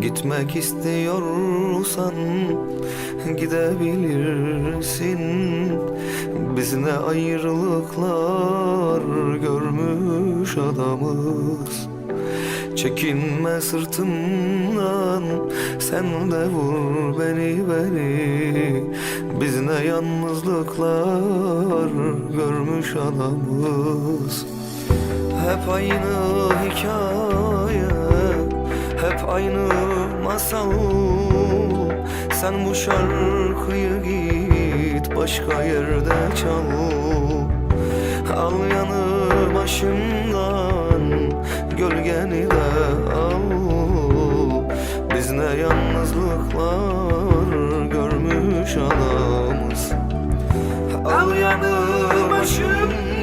Gitmek istiyorsan gidebilirsin. Biz ne ayrılıklar görmüş adamız. Çekinme sırtımdan sen de vur beni beni. Biz ne yalnızlıklar görmüş adamız. Hep aynı hikaye hep aynı masal. Sen bu şarkıyı git başka yerde çal. Al yanı başımdan gölgeni de al. Biz ne yalnızlıklar görmüş adamız. Al yanı başımdan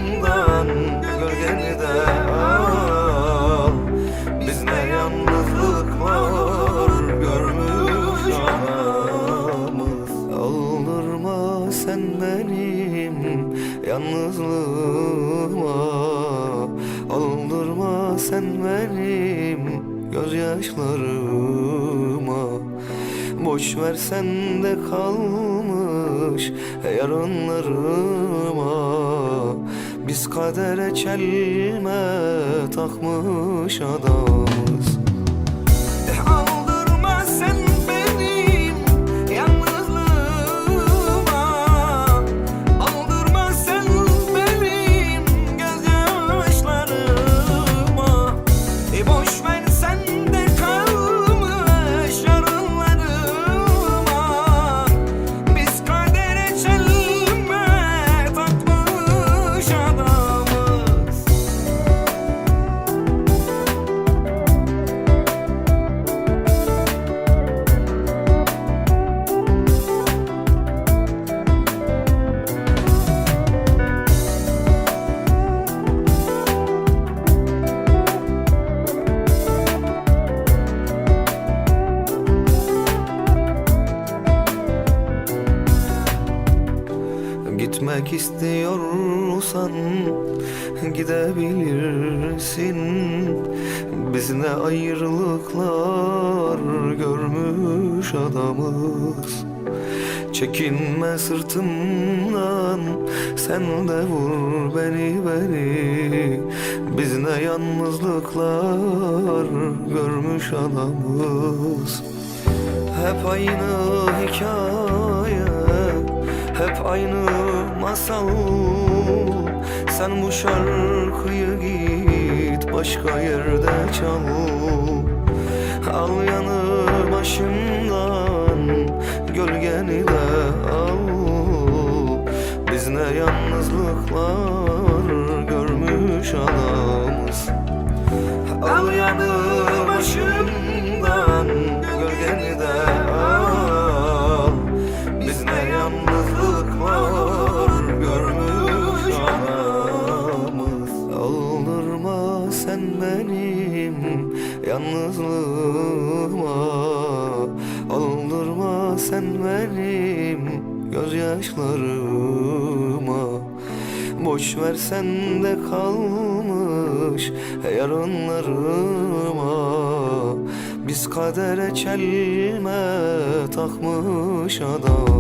yalnızlığıma Aldırma sen benim gözyaşlarıma. Boş ver sende kalmış yarınlarıma Biz kadere çelme takmış adamız. Aldırma Gitmek istiyorsan gidebilirsin. Biz ne ayrılıklar görmüş adamız. Çekinme sırtımdan sen de vur beni beni. Biz ne yalnızlıklar görmüş adamız. Hep aynı hikaye Hep aynı masal. Sen bu şarkıyı git başka yerde çal. Al yanı başımdan gölgeni de al. Biz ne yalnızlıklar görmüş adamız. Al yanı başımdan yalnızlığıma Aldırma sen benim gözyaşlarıma. Boş ver sende kalmış yarınlarıma Biz kadere çelme takmış adamız